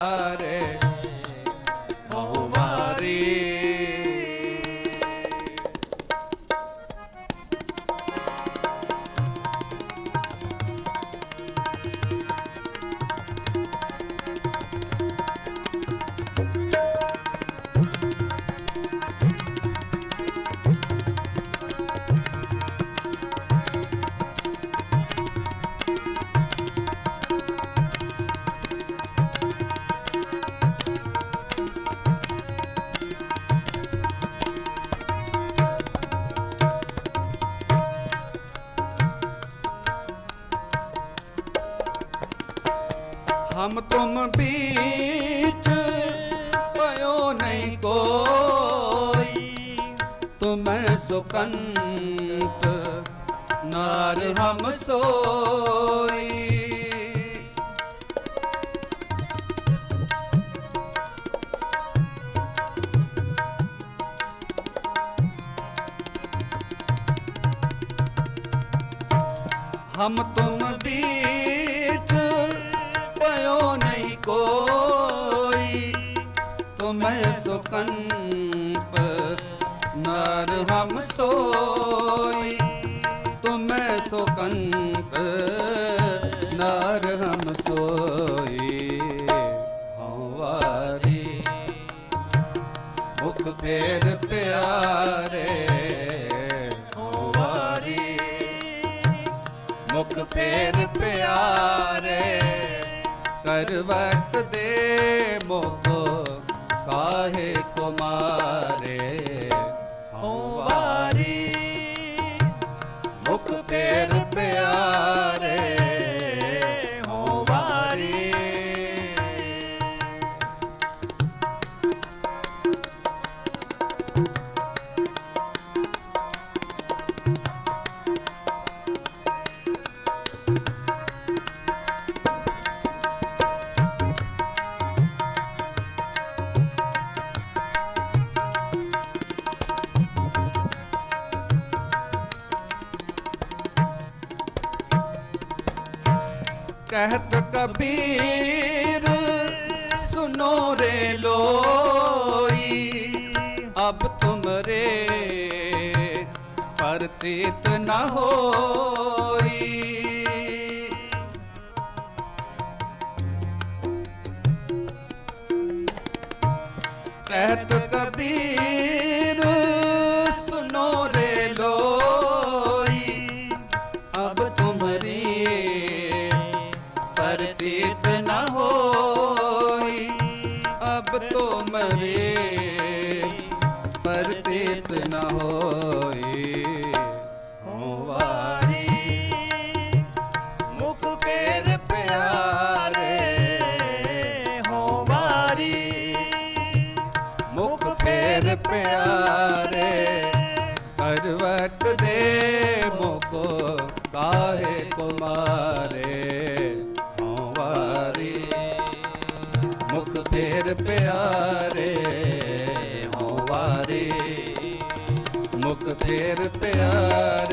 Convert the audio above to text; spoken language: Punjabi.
ਪਿਆਰੇ ਹਮ ਤੁਮ ਬੀਚ ਪਇਓ ਨਹੀਂ ਕੋਈ। ਤੁਮੈ ਸੁਕੰਤ ਨਾਰ ਹਮ ਸੋਈ। ਹਮ ਤੁਮ ਬੀਚ ਕੋਈ ਤੁਮੈ ਸੁਕੰਪ ਨਰ ਹਮ ਸੋਈ ਤੁਮੈ ਸੁਕੰਪ ਨਰ ਹਮ ਸੋਈ ਹਉ ਮੁਖ ਫੇਰ ਪਿਆਰੇ ਹਉ ਵਾਰੀ ਮੁਖ ਫੇਰ ਪਿਆਰੇ ਕਰਵਟ ਦੇ ਮੁਖ ਕਾਹੇ ਕੁਮਾਰੇ? ਕਹਿਤ ਕਬੀਰ ਸੁਨੋ ਰੇ ਲੋਈ ਅਬ ਤੁਮਰੇ ਪਰਤਿਤ ਨਾ ਹੋਈ। ਕਹਿਤ ਕਬੀਰ ਰੇ ਪਰਤੇਤ ਨਾ ਹੋਏ। ਹੋਵਾਰੀ ਮੁਖ ਫੇਰ ਪਿਆਰੇ। ਹੋਵਾਰੀ ਮੁਖ ਫੇਰ ਪਿਆਰੇ। ਕਰਵਟ ਦੇ ਮੋਕੋ ਕਾਹੇ ਕੁਮਾਰ? ਪਿਆਰੇ ਹੋ ਵਾਰੀ ਮੁਖ ਫੇਰ ਪਿਆਰੇ